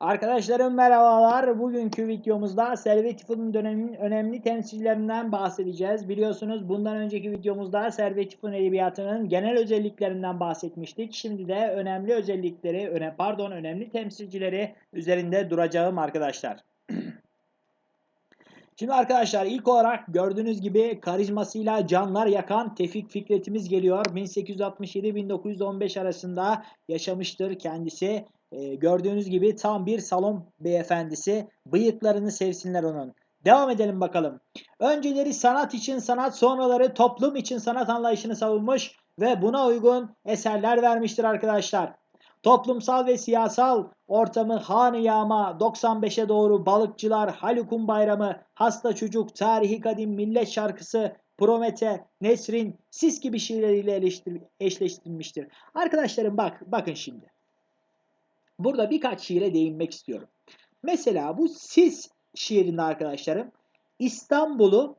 Arkadaşlarım merhabalar. Bugünkü videomuzda Servet Tifun'un döneminin önemli temsilcilerinden bahsedeceğiz. Biliyorsunuz bundan önceki videomuzda Servet Tifun edebiyatının genel özelliklerinden bahsetmiştik. Şimdi de önemli özellikleri, öne, pardon önemli temsilcileri üzerinde duracağım arkadaşlar. Şimdi arkadaşlar ilk olarak gördüğünüz gibi karizmasıyla canlar yakan Tevfik Fikret'imiz geliyor. 1867-1915 arasında yaşamıştır kendisi. Ee, gördüğünüz gibi tam bir salon beyefendisi. Bıyıklarını sevsinler onun. Devam edelim bakalım. Önceleri sanat için sanat, sonraları toplum için sanat anlayışını savunmuş ve buna uygun eserler vermiştir arkadaşlar. Toplumsal ve siyasal ortamı Han-ı Yağma, 95'e doğru balıkçılar, Haluk'un bayramı, hasta çocuk, tarihi kadim, millet şarkısı, Promete, Nesrin, Sis gibi şiirleriyle eşleştirilmiştir. Arkadaşlarım bak, bakın şimdi. Burada birkaç şiire değinmek istiyorum. Mesela bu Sis şiirinde arkadaşlarım İstanbul'u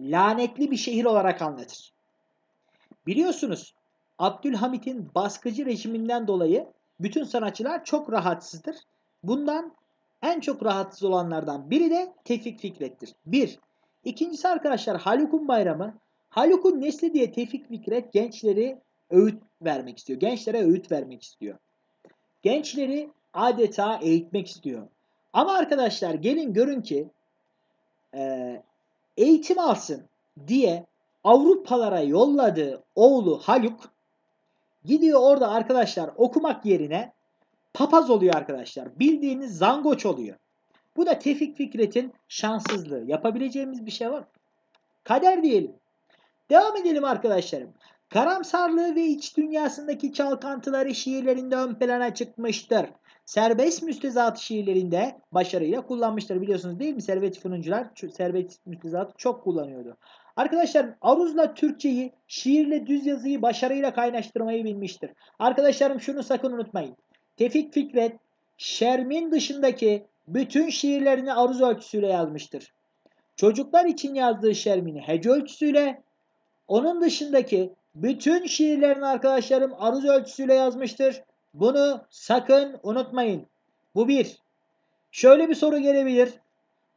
lanetli bir şehir olarak anlatır. Biliyorsunuz Abdülhamit'in baskıcı rejiminden dolayı bütün sanatçılar çok rahatsızdır. Bundan en çok rahatsız olanlardan biri de Tevfik Fikret'tir. Bir. İkincisi arkadaşlar Haluk'un bayramı. Haluk'un nesli diye Tevfik Fikret gençleri öğüt vermek istiyor. Gençlere öğüt vermek istiyor. Gençleri adeta eğitmek istiyor. Ama arkadaşlar gelin görün ki e, eğitim alsın diye Avrupalara yolladığı oğlu Haluk gidiyor orada arkadaşlar okumak yerine papaz oluyor arkadaşlar. Bildiğiniz zangoç oluyor. Bu da Tevfik Fikret'in şanssızlığı. Yapabileceğimiz bir şey var. Kader diyelim. Devam edelim arkadaşlarım. Karamsarlığı ve iç dünyasındaki çalkantıları şiirlerinde ön plana çıkmıştır. Serbest müstezat şiirlerinde başarıyla kullanmıştır. Biliyorsunuz değil mi? Servet Fırıncılar serbest müstezatı çok kullanıyordu. Arkadaşlar aruzla Türkçeyi, şiirle düz yazıyı başarıyla kaynaştırmayı bilmiştir. Arkadaşlarım şunu sakın unutmayın. Tevfik Fikret, Şermin dışındaki bütün şiirlerini aruz ölçüsüyle yazmıştır. Çocuklar için yazdığı Şermin'i hece ölçüsüyle, onun dışındaki bütün şiirlerini arkadaşlarım aruz ölçüsüyle yazmıştır. Bunu sakın unutmayın. Bu bir. Şöyle bir soru gelebilir.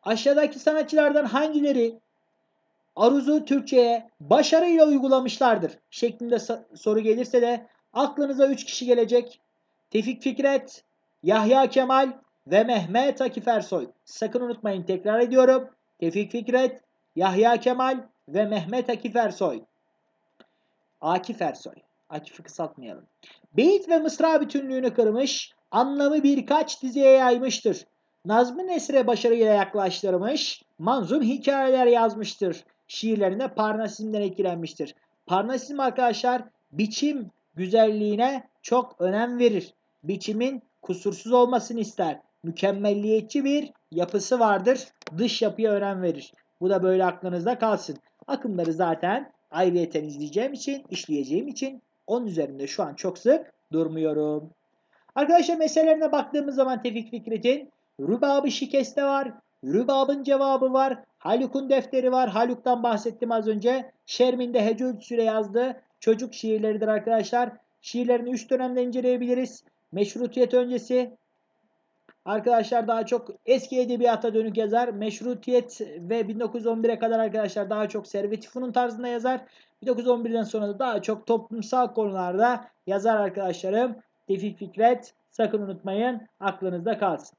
Aşağıdaki sanatçılardan hangileri aruzu Türkçe'ye başarıyla uygulamışlardır? Şeklinde soru gelirse de aklınıza 3 kişi gelecek. Tevfik Fikret, Yahya Kemal ve Mehmet Akif Ersoy. Sakın unutmayın tekrar ediyorum. Tevfik Fikret, Yahya Kemal ve Mehmet Akif Ersoy. Akif Ersoy. Akif'i kısaltmayalım. Beyit ve mısra bütünlüğünü kırmış, anlamı birkaç dizeye yaymıştır. Nazmi Nesre başarıyla yaklaştırmış, manzum hikayeler yazmıştır. Şiirlerinde Parnasizm'den etkilenmiştir. Parnasizm arkadaşlar biçim güzelliğine çok önem verir. Biçimin kusursuz olmasını ister. Mükemmelliyetçi bir yapısı vardır. Dış yapıya önem verir. Bu da böyle aklınızda kalsın. Akımları zaten ayrıyeten izleyeceğim için, işleyeceğim için onun üzerinde şu an çok sık durmuyorum. Arkadaşlar meselelerine baktığımız zaman Tevfik Fikret'in Rübabı şikeste var. Rübabın cevabı var. Haluk'un defteri var. Haluk'tan bahsettim az önce. Şermin'de hece ölçüsüyle yazdı. Çocuk şiirleridir arkadaşlar. Şiirlerini 3 dönemde inceleyebiliriz. Meşrutiyet öncesi, Arkadaşlar daha çok eski edebiyata dönük yazar. Meşrutiyet ve 1911'e kadar arkadaşlar daha çok Servet Fünun tarzında yazar. 1911'den sonra da daha çok toplumsal konularda yazar arkadaşlarım. Tevfik Fikret sakın unutmayın aklınızda kalsın.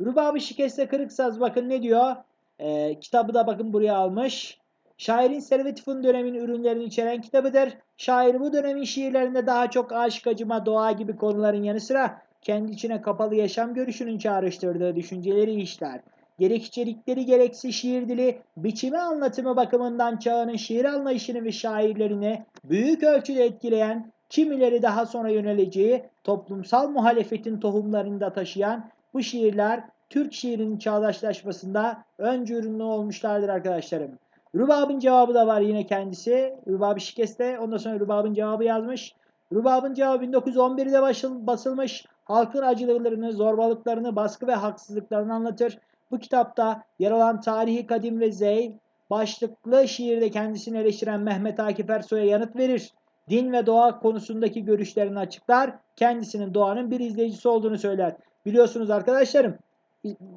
Rubabı Şikeste Kırık Saz bakın ne diyor? Ee, kitabı da bakın buraya almış. Şairin Servet Fünun döneminin ürünlerini içeren kitabıdır. Şair bu dönemin şiirlerinde daha çok aşk, acıma, doğa gibi konuların yanı sıra kendi içine kapalı yaşam görüşünün çağrıştırdığı düşünceleri işler. Gerek içerikleri gerekse şiir dili, biçimi anlatımı bakımından çağının şiir anlayışını ve şairlerini büyük ölçüde etkileyen, kimileri daha sonra yöneleceği toplumsal muhalefetin tohumlarını da taşıyan bu şiirler Türk şiirinin çağdaşlaşmasında öncü ürünlü olmuşlardır arkadaşlarım. Rubab'ın cevabı da var yine kendisi. Rubab-ı Şikeste. Ondan sonra Rubab'ın cevabı yazmış. Rubab'ın cevabı 1911'de basılmış halkın acılarını, zorbalıklarını, baskı ve haksızlıklarını anlatır. Bu kitapta yer alan tarihi kadim ve zey başlıklı şiirde kendisini eleştiren Mehmet Akif Ersoy'a yanıt verir. Din ve doğa konusundaki görüşlerini açıklar. Kendisinin doğanın bir izleyicisi olduğunu söyler. biliyorsunuz arkadaşlarım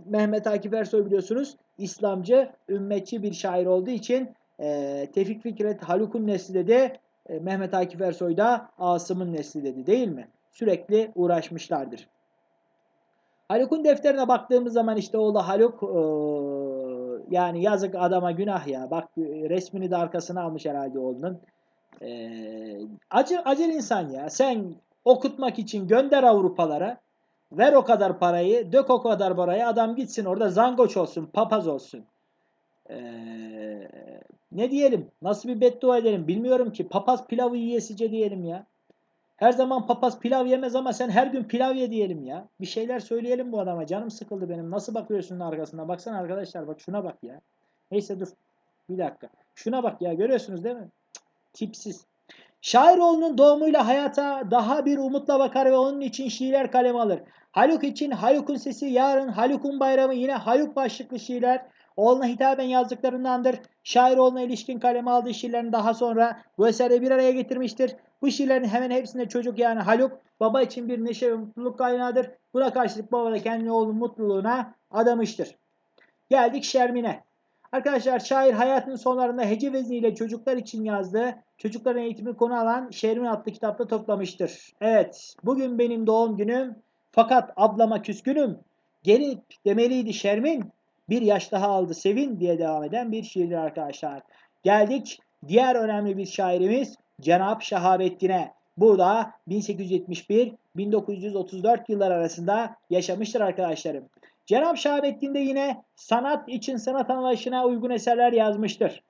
Mehmet Akif Ersoy biliyorsunuz İslamcı, ümmetçi bir şair olduğu için e, Tevfik Fikret Haluk'un nesli dedi. E, Mehmet Akif Ersoy da Asım'ın nesli dedi değil mi? Sürekli uğraşmışlardır. Haluk'un defterine baktığımız zaman işte oğlu Haluk e, yani yazık adama günah ya. Bak resmini de arkasına almış herhalde oğlunun. E, acı, acil insan ya. Sen okutmak için gönder Avrupalara. Ver o kadar parayı, dök o kadar parayı, adam gitsin orada zangoç olsun, papaz olsun. Ee, ne diyelim, nasıl bir beddua edelim bilmiyorum ki. Papaz pilavı yiyesice diyelim ya. Her zaman papaz pilav yemez ama sen her gün pilav ye diyelim ya. Bir şeyler söyleyelim bu adama. Canım sıkıldı benim. Nasıl bakıyorsun arkasına? Baksana arkadaşlar bak şuna bak ya. Neyse dur. Bir dakika. Şuna bak ya görüyorsunuz değil mi? Cık, tipsiz. Şairoğlu'nun doğumuyla hayata daha bir umutla bakar ve onun için şiirler kalem alır. Haluk için Haluk'un sesi yarın Haluk'un bayramı yine Haluk başlıklı şiirler oğluna hitaben yazdıklarındandır. Şairoğlu'na ilişkin kaleme aldığı şiirlerini daha sonra bu eserde bir araya getirmiştir. Bu şiirlerin hemen hepsinde çocuk yani Haluk baba için bir neşe ve mutluluk kaynağıdır. Buna karşılık baba da kendi oğlunun mutluluğuna adamıştır. Geldik Şermin'e. Arkadaşlar şair hayatının sonlarında hece vezniyle çocuklar için yazdığı çocukların eğitimini konu alan Şermin adlı kitapta toplamıştır. Evet bugün benim doğum günüm fakat ablama küskünüm. Gelip demeliydi Şermin bir yaş daha aldı sevin diye devam eden bir şiirdir arkadaşlar. Geldik diğer önemli bir şairimiz Cenab Şahabettin'e. Burada 1871-1934 yıllar arasında yaşamıştır arkadaşlarım. Cenab Şahabettin de yine sanat için sanat anlayışına uygun eserler yazmıştır.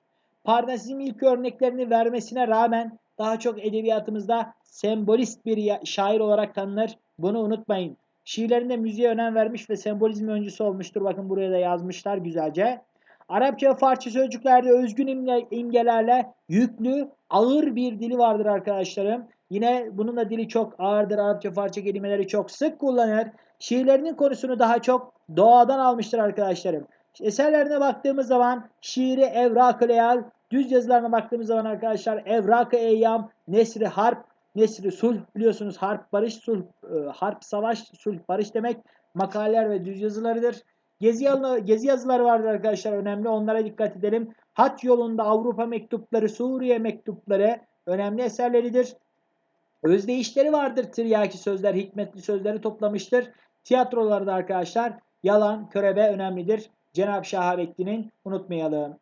Parnasizm ilk örneklerini vermesine rağmen daha çok edebiyatımızda sembolist bir şair olarak tanınır. Bunu unutmayın. Şiirlerinde müziğe önem vermiş ve sembolizm öncüsü olmuştur. Bakın buraya da yazmışlar güzelce. Arapça ve Farsça sözcüklerde özgün imgelerle yüklü, ağır bir dili vardır arkadaşlarım. Yine bunun da dili çok ağırdır. Arapça, Farsça kelimeleri çok sık kullanır. Şiirlerinin konusunu daha çok doğadan almıştır arkadaşlarım. Eserlerine baktığımız zaman şiiri Evrak-ı Leyal, düz yazılarına baktığımız zaman arkadaşlar Evrak-ı Eyyam, Nesri Harp, Nesri Sulh biliyorsunuz harp barış sulh, e, harp savaş sulh barış demek makaleler ve düz yazılarıdır. Gezi, gezi yazıları vardır arkadaşlar önemli onlara dikkat edelim. Haç yolunda Avrupa mektupları, Suriye mektupları önemli eserleridir. Özdeyişleri vardır tiryaki sözler, hikmetli sözleri toplamıştır. Tiyatrolarda arkadaşlar yalan, körebe önemlidir. Cenab-ı Şahabettin'in unutmayalım.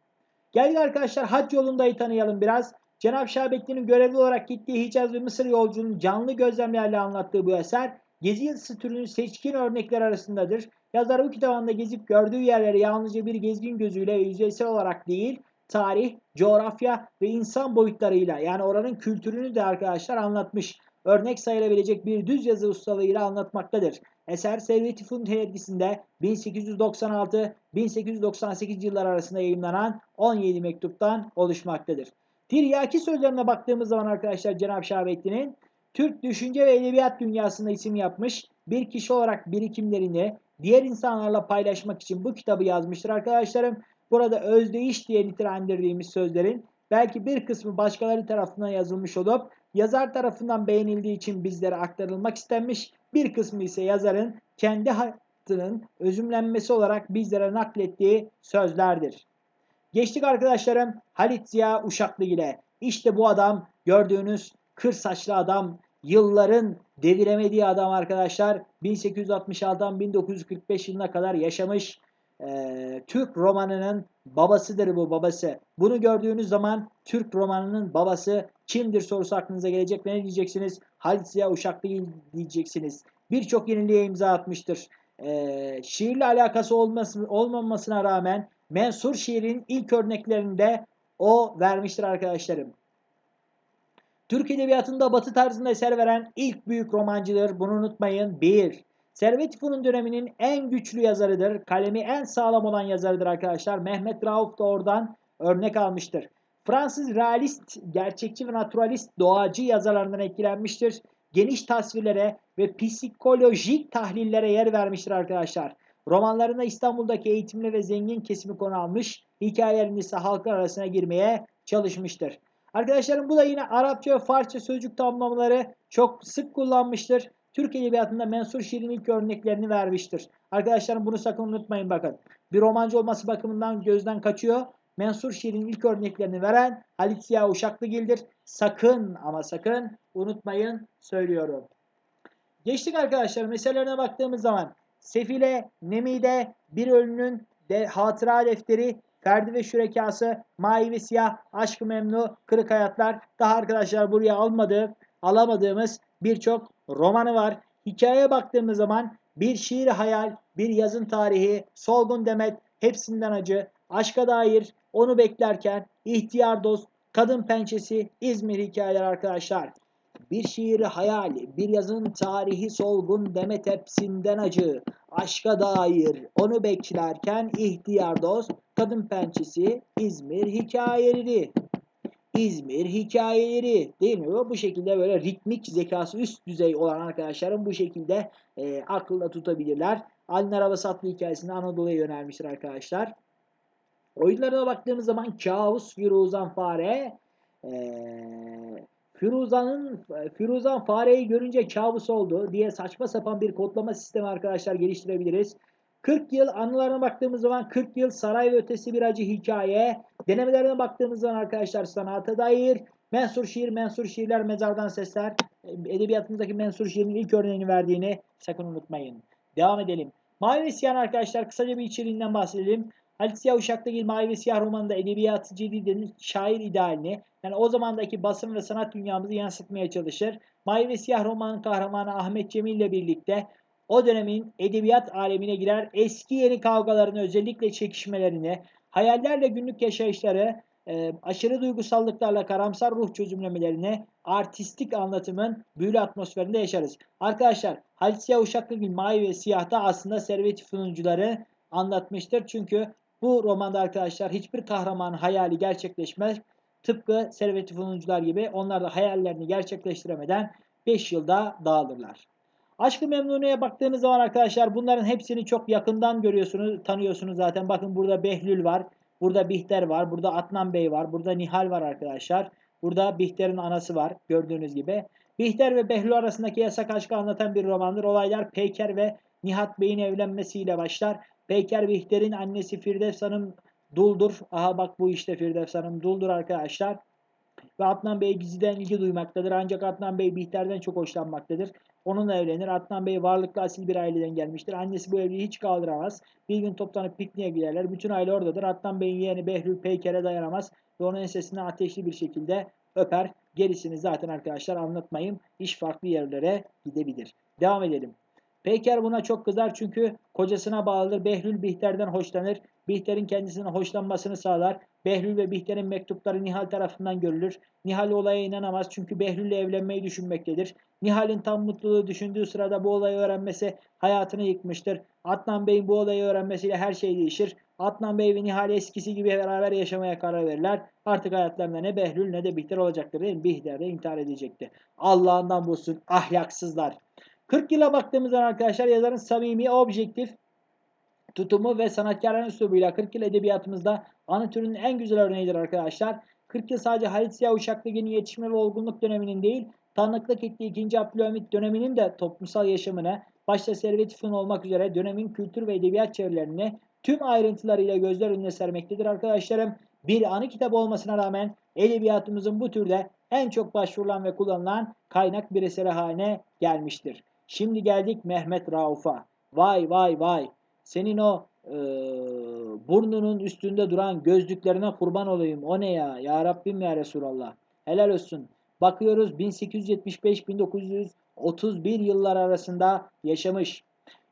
Geldik arkadaşlar hac yolundayı tanıyalım biraz. Cenab-ı Şahabettin'in görevli olarak gittiği Hicaz ve Mısır yolculuğunun canlı gözlemlerle anlattığı bu eser gezi yazısı türünün seçkin örnekler arasındadır. Yazar bu kitabında gezip gördüğü yerleri yalnızca bir gezgin gözüyle ve yüzeysel olarak değil, tarih, coğrafya ve insan boyutlarıyla yani oranın kültürünü de arkadaşlar anlatmış. Örnek sayılabilecek bir düz yazı ustalığıyla anlatmaktadır. Eser Servet-i Fünun etkisinde 1896-1898 yıllar arasında yayınlanan 17 mektuptan oluşmaktadır. Tiryaki sözlerine baktığımız zaman arkadaşlar Cenab-ı Şahabettin'in Türk düşünce ve edebiyat dünyasında isim yapmış bir kişi olarak birikimlerini diğer insanlarla paylaşmak için bu kitabı yazmıştır arkadaşlarım. Burada özdeyiş diye nitelendirdiğimiz sözlerin belki bir kısmı başkaları tarafından yazılmış olup yazar tarafından beğenildiği için bizlere aktarılmak istenmiş. Bir kısmı ise yazarın kendi hayatının özümlenmesi olarak bizlere naklettiği sözlerdir. Geçtik arkadaşlarım Halit Ziya Uşaklı ile. İşte bu adam gördüğünüz kır saçlı adam yılların deviremediği adam arkadaşlar 1866'dan 1945 yılına kadar yaşamış e, Türk romanının babasıdır bu babası. Bunu gördüğünüz zaman Türk romanının babası kimdir sorusu aklınıza gelecek ve ne diyeceksiniz? Halit Ziya Uşaklı diyeceksiniz. Birçok yeniliğe imza atmıştır. E, şiirle alakası olması, olmamasına rağmen mensur şiirin ilk örneklerinde o vermiştir arkadaşlarım. Türk Edebiyatı'nda batı tarzında eser veren ilk büyük romancıdır. Bunu unutmayın. 1. Servet Fünun döneminin en güçlü yazarıdır. Kalemi en sağlam olan yazarıdır arkadaşlar. Mehmet Rauf da oradan örnek almıştır. Fransız realist, gerçekçi ve naturalist doğacı yazarlarından etkilenmiştir. Geniş tasvirlere ve psikolojik tahlillere yer vermiştir arkadaşlar. Romanlarında İstanbul'daki eğitimli ve zengin kesimi konu almış, hikayelerinde ise halklar arasına girmeye çalışmıştır. Arkadaşlarım bu da yine Arapça ve Farsça sözcük tamlamaları çok sık kullanmıştır. Türk Edebiyatı'nda mensur şiirin ilk örneklerini vermiştir. Arkadaşlarım bunu sakın unutmayın bakın. Bir romancı olması bakımından gözden kaçıyor. Mensur şiirin ilk örneklerini veren Halit Ziya Uşaklıgil'dir. Sakın ama sakın unutmayın söylüyorum. Geçtik arkadaşlar meselelerine baktığımız zaman Sefile, Nemide, Bir Ölünün de hatıra defteri, Ferdi ve Şürekası, Mavi ve Siyah, Aşkı Memnu, Kırık Hayatlar. Daha arkadaşlar buraya almadığı, alamadığımız birçok romanı var. Hikayeye baktığımız zaman bir şiir hayal, bir yazın tarihi, solgun demet, hepsinden acı, aşka dair, onu beklerken, ihtiyar dost, kadın pençesi, İzmir hikayeler arkadaşlar. Bir şiiri hayal, bir yazın tarihi solgun demet hepsinden acı. Aşka dair onu beklerken ihtiyar dost, kadın pençesi, İzmir hikayeleri. İzmir hikayeleri değil mi? Bu şekilde böyle ritmik zekası üst düzey olan arkadaşlarım bu şekilde e, akılda tutabilirler. Alin Arabası adlı hikayesinde Anadolu'ya yönelmiştir arkadaşlar. Oyunlarına baktığımız zaman Kabus, Firuzan Fare, ee, Firuzan'ın Firuzan fareyi görünce kabus oldu diye saçma sapan bir kodlama sistemi arkadaşlar geliştirebiliriz. 40 yıl anılarına baktığımız zaman 40 yıl saray ve ötesi bir acı hikaye. Denemelerine baktığımız zaman arkadaşlar sanata dair mensur şiir, mensur şiirler, mezardan sesler. Edebiyatımızdaki mensur şiirin ilk örneğini verdiğini sakın unutmayın. Devam edelim. Mavi Siyah arkadaşlar kısaca bir içeriğinden bahsedelim. Halit Ziya Uşak'taki Mavi ve Siyah romanında edebiyatı ciddidenin şair idealini yani o zamandaki basın ve sanat dünyamızı yansıtmaya çalışır. Mavi ve Siyah romanın kahramanı Ahmet Cemil ile birlikte o dönemin edebiyat alemine girer eski yeni kavgalarını özellikle çekişmelerini, hayallerle günlük yaşayışları, e, aşırı duygusallıklarla karamsar ruh çözümlemelerini artistik anlatımın büyülü atmosferinde yaşarız. Arkadaşlar Halit Ziya Uşaklı gibi Mavi ve Siyah'ta aslında Servet-i Fünuncuları anlatmıştır. Çünkü bu romanda arkadaşlar hiçbir kahraman hayali gerçekleşmez. Tıpkı Servet-i Fünuncular gibi onlar da hayallerini gerçekleştiremeden 5 yılda dağılırlar. Aşkı Memnune'ye baktığınız zaman arkadaşlar bunların hepsini çok yakından görüyorsunuz, tanıyorsunuz zaten. Bakın burada Behlül var, burada Bihter var, burada Atnan Bey var, burada Nihal var arkadaşlar. Burada Bihter'in anası var gördüğünüz gibi. Bihter ve Behlül arasındaki yasak aşkı anlatan bir romandır. Olaylar Peyker ve Nihat Bey'in evlenmesiyle başlar. Peyker Bihter'in annesi Firdevs Hanım duldur. Aha bak bu işte Firdevs Hanım duldur arkadaşlar. Ve Adnan Bey gizliden ilgi duymaktadır. Ancak Adnan Bey Bihter'den çok hoşlanmaktadır. Onunla evlenir. Adnan Bey varlıklı asil bir aileden gelmiştir. Annesi bu evliliği hiç kaldıramaz. Bir gün toplanıp pikniğe giderler. Bütün aile oradadır. Adnan Bey'in yeğeni Behlül Peyker'e dayanamaz. Ve onun ensesinden ateşli bir şekilde öper. Gerisini zaten arkadaşlar anlatmayayım. İş farklı yerlere gidebilir. Devam edelim. Peyker buna çok kızar çünkü kocasına bağlıdır. Behlül Bihter'den hoşlanır. Bihter'in kendisinin hoşlanmasını sağlar. Behlül ve Bihter'in mektupları Nihal tarafından görülür. Nihal olaya inanamaz çünkü Behlül'le evlenmeyi düşünmektedir. Nihal'in tam mutluluğu düşündüğü sırada bu olayı öğrenmesi hayatını yıkmıştır. Adnan Bey'in bu olayı öğrenmesiyle her şey değişir. Adnan Bey ve Nihal eskisi gibi beraber yaşamaya karar verirler. Artık hayatlarında ne Behlül ne de Bihter olacaktır? Bihter de intihar edecekti. Allah'ından bulsun ahlaksızlar. 40 yıla baktığımızda arkadaşlar yazarın samimi, objektif tutumu ve sanatkarların üslubuyla 40 yıl edebiyatımızda anı türünün en güzel örneğidir arkadaşlar. 40 yıl sadece Halit Ziya Uşaklıgil'in yetişme ve olgunluk döneminin değil, tanıklık ettiği 2. Abdülhamit döneminin de toplumsal yaşamını, başta Servet Fünun olmak üzere dönemin kültür ve edebiyat çevrelerini tüm ayrıntılarıyla gözler önüne sermektedir arkadaşlarım. Bir anı kitabı olmasına rağmen edebiyatımızın bu türde en çok başvurulan ve kullanılan kaynak bir eseri haline gelmiştir. Şimdi geldik Mehmet Rauf'a. Vay vay vay. Senin o e, burnunun üstünde duran gözlüklerine kurban olayım. O ne ya? Ya Rabbim ya Resulallah. Helal olsun. Bakıyoruz 1875-1931 yıllar arasında yaşamış.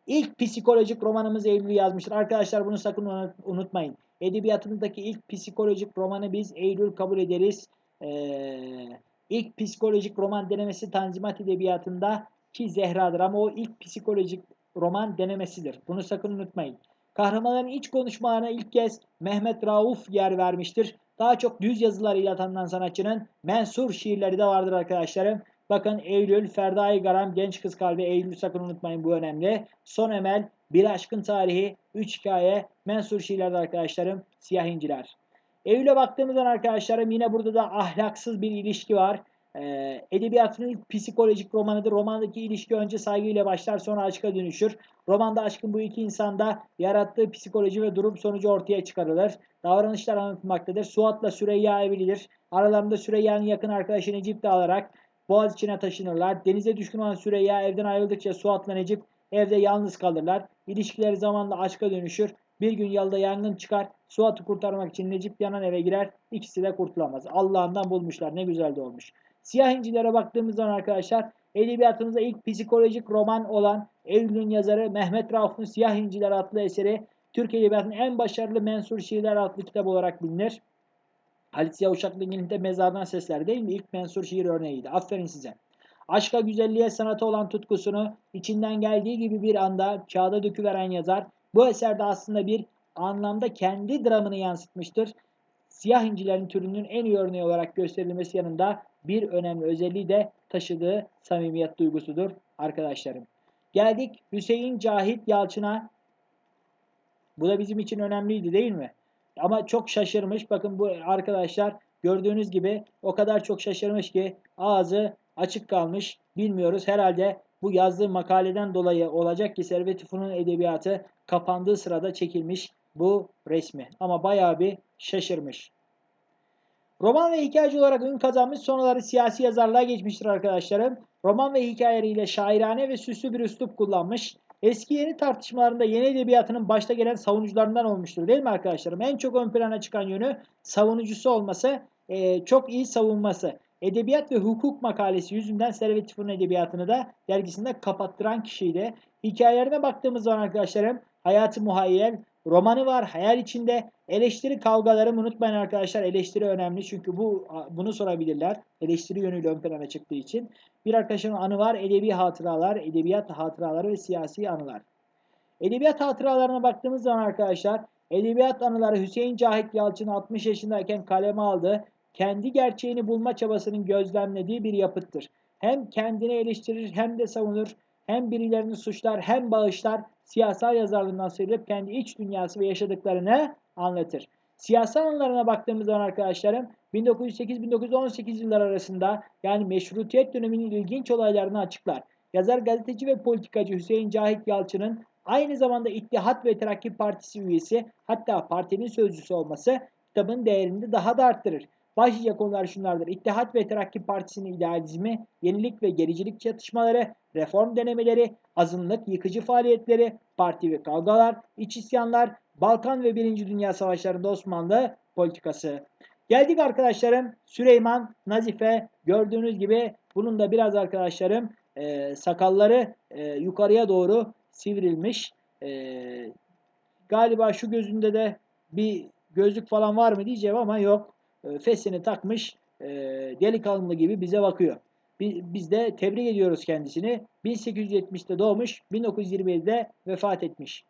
İlk psikolojik romanımız Eylül yazmıştır. Arkadaşlar bunu sakın unutmayın. Edebiyatımızdaki ilk psikolojik romanı biz Eylül kabul ederiz. Ee, ilk psikolojik roman denemesi Tanzimat Edebiyatı'nda ki Zehra'dır ama o ilk psikolojik roman denemesidir. Bunu sakın unutmayın. Kahramanların iç konuşmalarına ilk kez Mehmet Rauf yer vermiştir. Daha çok düz yazılarıyla tanınan sanatçının mensur şiirleri de vardır arkadaşlarım. Bakın Eylül, Ferdai Garam, Genç Kız Kalbi, Eylül sakın unutmayın bu önemli. Son Emel, Bir Aşkın Tarihi, Üç Hikaye, mensur şiirlerde arkadaşlarım, Siyah İnciler. Eylül'e baktığımızda arkadaşlarım yine burada da ahlaksız bir ilişki var. Ee, edebiyatının ilk psikolojik romanıdır. Romandaki ilişki önce saygıyla başlar sonra aşka dönüşür. Romanda aşkın bu iki insanda yarattığı psikoloji ve durum sonucu ortaya çıkarılır. Davranışlar anlatılmaktadır. Suat'la Süreyya evlidir. Aralarında Süreyya'nın yakın arkadaşı Necip de alarak Boğaz içine taşınırlar. Denize düşkün olan Süreyya evden ayrıldıkça Suat'la Necip evde yalnız kalırlar. İlişkileri zamanla aşka dönüşür. Bir gün yolda yangın çıkar. Suat'ı kurtarmak için Necip yanan eve girer. İkisi de kurtulamaz. Allah'ından bulmuşlar. Ne güzel de olmuş. Siyah İncil'lere baktığımız zaman arkadaşlar edebiyatımızda ilk psikolojik roman olan Eylül'ün yazarı Mehmet Rauf'un Siyah İnciler adlı eseri Türk Edebiyatı'nın en başarılı mensur şiirler adlı kitap olarak bilinir. Halit Ziya Uşaklıgil'in de Mezardan Sesler değil mi? İlk mensur şiir örneğiydi. Aferin size. Aşka, güzelliğe, sanata olan tutkusunu içinden geldiği gibi bir anda kağıda döküveren yazar bu eserde aslında bir anlamda kendi dramını yansıtmıştır. Siyah incilerin türünün en iyi örneği olarak gösterilmesi yanında bir önemli özelliği de taşıdığı samimiyet duygusudur arkadaşlarım. Geldik Hüseyin Cahit Yalçın'a. Bu da bizim için önemliydi değil mi? Ama çok şaşırmış. Bakın bu arkadaşlar gördüğünüz gibi o kadar çok şaşırmış ki ağzı açık kalmış. Bilmiyoruz. Herhalde bu yazdığı makaleden dolayı olacak ki Servet Fünun edebiyatı kapandığı sırada çekilmiş bu resmi. Ama bayağı bir şaşırmış. Roman ve hikayeci olarak ün kazanmış sonraları siyasi yazarlığa geçmiştir arkadaşlarım. Roman ve hikayeleriyle şairane ve süslü bir üslup kullanmış. Eski yeni tartışmalarında yeni edebiyatının başta gelen savunucularından olmuştur değil mi arkadaşlarım? En çok ön plana çıkan yönü savunucusu olması, e, çok iyi savunması. Edebiyat ve hukuk makalesi yüzünden Servet Fünun Edebiyatı'nı da dergisinde kapattıran kişiydi. Hikayelerine baktığımız zaman arkadaşlarım Hayatı Muhayyel, romanı var, hayal içinde. Eleştiri kavgaları unutmayın arkadaşlar. Eleştiri önemli çünkü bu bunu sorabilirler. Eleştiri yönüyle ön plana çıktığı için. Bir arkadaşımın anı var. Edebi hatıralar, edebiyat hatıraları ve siyasi anılar. Edebiyat hatıralarına baktığımız zaman arkadaşlar Edebiyat anıları Hüseyin Cahit Yalçın 60 yaşındayken kaleme aldı. Kendi gerçeğini bulma çabasının gözlemlediği bir yapıttır. Hem kendini eleştirir hem de savunur. Hem birilerini suçlar hem bağışlar. Siyasal yazarlığından sıyrılıp kendi iç dünyası ve yaşadıklarını anlatır. Siyasal anılarına baktığımız zaman arkadaşlarım 1908-1918 yıllar arasında yani meşrutiyet döneminin ilginç olaylarını açıklar. Yazar, gazeteci ve politikacı Hüseyin Cahit Yalçın'ın aynı zamanda İttihat ve Terakki Partisi üyesi hatta partinin sözcüsü olması kitabın değerini daha da arttırır. Başlıca konular şunlardır. İttihat ve Terakki Partisi'nin idealizmi, yenilik ve gericilik çatışmaları, reform denemeleri, azınlık, yıkıcı faaliyetleri, parti ve kavgalar, iç isyanlar, Balkan ve Birinci Dünya Savaşları'nda Osmanlı politikası. Geldik arkadaşlarım Süleyman Nazife gördüğünüz gibi bunun da biraz arkadaşlarım e, sakalları e, yukarıya doğru sivrilmiş. E, galiba şu gözünde de bir gözlük falan var mı diyeceğim ama yok. E, fesini takmış e, delikanlı gibi bize bakıyor. Biz de tebrik ediyoruz kendisini. 1870'te doğmuş, 1927'de vefat etmiş.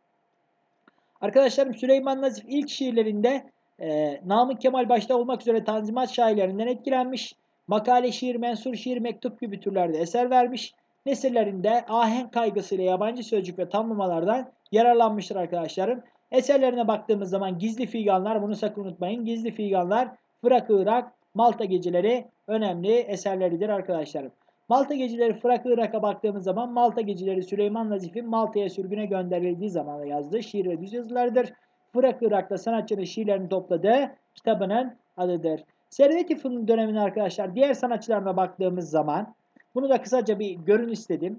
Arkadaşlarım Süleyman Nazif ilk şiirlerinde e, Namık Kemal başta olmak üzere tanzimat şairlerinden etkilenmiş. Makale şiir, mensur şiir, mektup gibi türlerde eser vermiş. Nesillerinde ahenk kaygısıyla yabancı sözcük ve tamlamalardan yararlanmıştır arkadaşlarım. Eserlerine baktığımız zaman gizli figanlar, bunu sakın unutmayın. Gizli figanlar, Fırak Irak, Malta Geceleri önemli eserleridir arkadaşlarım. Malta Geceleri Fırak Irak'a baktığımız zaman Malta Geceleri Süleyman Nazif'in Malta'ya sürgüne gönderildiği zaman yazdığı şiir ve düz yazılarıdır. Fırak Irak'ta sanatçının şiirlerini topladığı kitabının adıdır. Servet-i Fünun dönemine arkadaşlar diğer sanatçılarına baktığımız zaman bunu da kısaca bir görün istedim.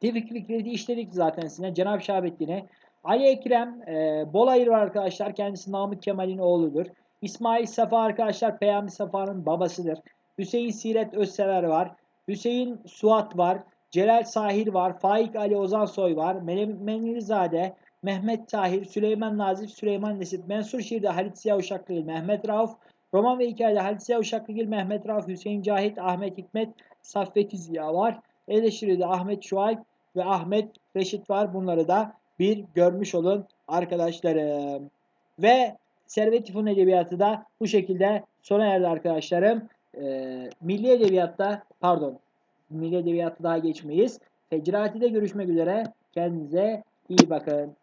Tevfik Fikret'i işledik zaten size. Cenab-ı Şahabettin'i. Ali Ekrem e, Bolayır var arkadaşlar. Kendisi Namık Kemal'in oğludur. İsmail Safa arkadaşlar Peyami Safa'nın babasıdır. Hüseyin Siret Özsever var. Hüseyin Suat var. Celal Sahir var. Faik Ali Ozansoy var. Menilizade, Mehmet Tahir, Süleyman Nazif, Süleyman Nesit. Mensur Şiir'de Halit Ziya Uşaklıgil, Mehmet Rauf. Roman ve hikayede Halit Ziya Uşaklıgil, Mehmet Rauf, Hüseyin Cahit, Ahmet Hikmet, Saffet Ziya var. Eleştiride Ahmet Şuayb ve Ahmet Reşit var. Bunları da bir görmüş olun arkadaşlarım. Ve Servet Fünun Edebiyatı da bu şekilde sona erdi arkadaşlarım. Ee, Milli Edebiyat'ta pardon Milli Edebiyat'ta daha geçmeyiz. Fecrati'de görüşmek üzere. Kendinize iyi bakın.